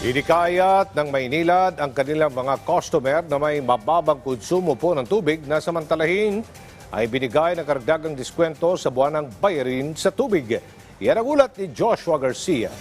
Inikayat ng Maynilad ang kanilang mga customer na may mababang konsumo po ng tubig na samantalahin ay binigay ng karagdagang diskwento sa buwan ng bayarin sa tubig. Yan ang ulat ni Joshua Garcia.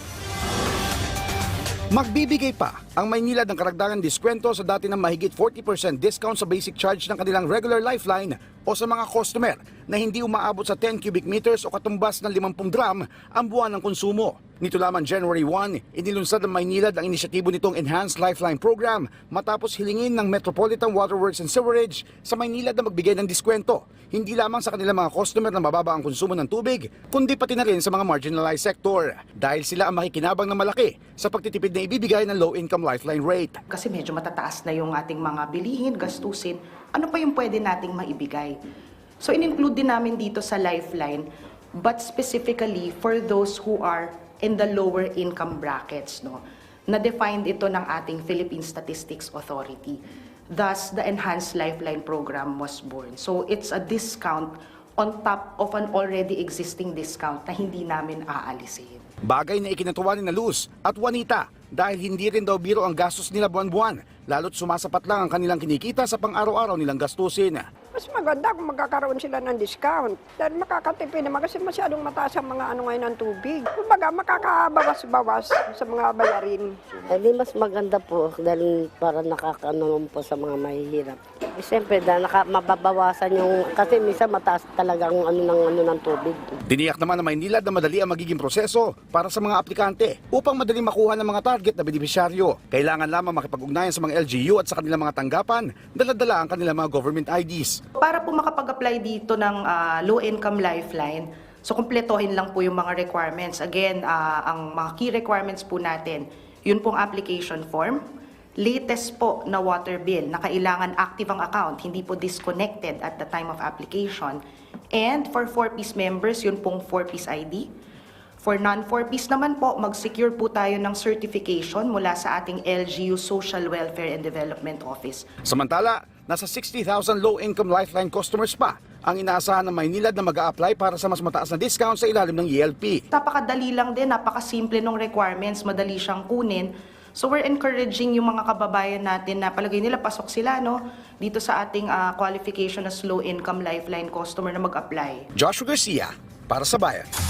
Magbibigay pa ang Maynila ng karagdagang diskwento sa dati ng mahigit 40% discount sa basic charge ng kanilang regular lifeline o sa mga customer na hindi umaabot sa 10 cubic meters o katumbas ng 50 drum ang buwan ng konsumo. Nito lamang January 1, inilunsad ng Maynilad ang inisyatibo nitong Enhanced Lifeline Program matapos hilingin ng Metropolitan Waterworks and Sewerage sa Maynilad na magbigay ng diskwento. Hindi lamang sa kanilang mga customer na mababa ang konsumo ng tubig, kundi pati na rin sa mga marginalized sector dahil sila ang makikinabang na malaki sa pagtitipid na ibibigay ng low-income lifeline rate. kasi medyo matataas na yung ating mga bilihin, gastusin, ano pa yung pwede nating maibigay? So in-include din namin dito sa Lifeline, but specifically for those who are in the lower income brackets, no? Na-defined ito ng ating Philippine Statistics Authority. Thus, the Enhanced Lifeline Program was born. So it's a discount on top of an already existing discount na hindi namin aalisin. Bagay na ikinatuwa ni na Luz at Juanita dahil hindi rin daw biro ang gastos nila buwan-buwan lalo't sumasapat lang ang kanilang kinikita sa pang-araw-araw nilang gastusin. Mas maganda kung magkakaroon sila ng discount. Dahil makakatipid naman kasi masyadong mataas ang mga ano ngayon ng tubig. Kumbaga makakabawas-bawas sa mga bayarin. Eh di mas maganda po dahil para nakakaano po sa mga mahihirap. Eh, Siyempre, dahil naka, mababawasan yung, kasi minsan mataas talaga ang ano ng, ano ng tubig. Diniyak naman na Maynilad na madali ang magiging proseso para sa mga aplikante upang madali makuha ng mga target na benepisyaryo. Kailangan lamang makipag-ugnayan sa mga LGU at sa kanilang mga tanggapan, daladala ang kanilang mga government IDs. Para po makapag-apply dito ng ah, low-income lifeline, so kumpletohin lang po yung mga requirements. Again, ah, ang mga key requirements po natin, yun pong application form, latest po na water bill na kailangan active ang account, hindi po disconnected at the time of application. And for 4-piece members, yun pong 4-piece ID. For non-4-piece naman po, mag-secure po tayo ng certification mula sa ating LGU Social Welfare and Development Office. Samantala, nasa 60,000 low-income lifeline customers pa ang inaasahan ng Maynilad na mag apply para sa mas mataas na discount sa ilalim ng ELP. Napakadali lang din, napakasimple ng requirements, madali siyang kunin. So we're encouraging yung mga kababayan natin na palagay nila pasok sila no dito sa ating ah, qualification as low income lifeline customer na mag-apply. Joshua Garcia, para sa Bayan.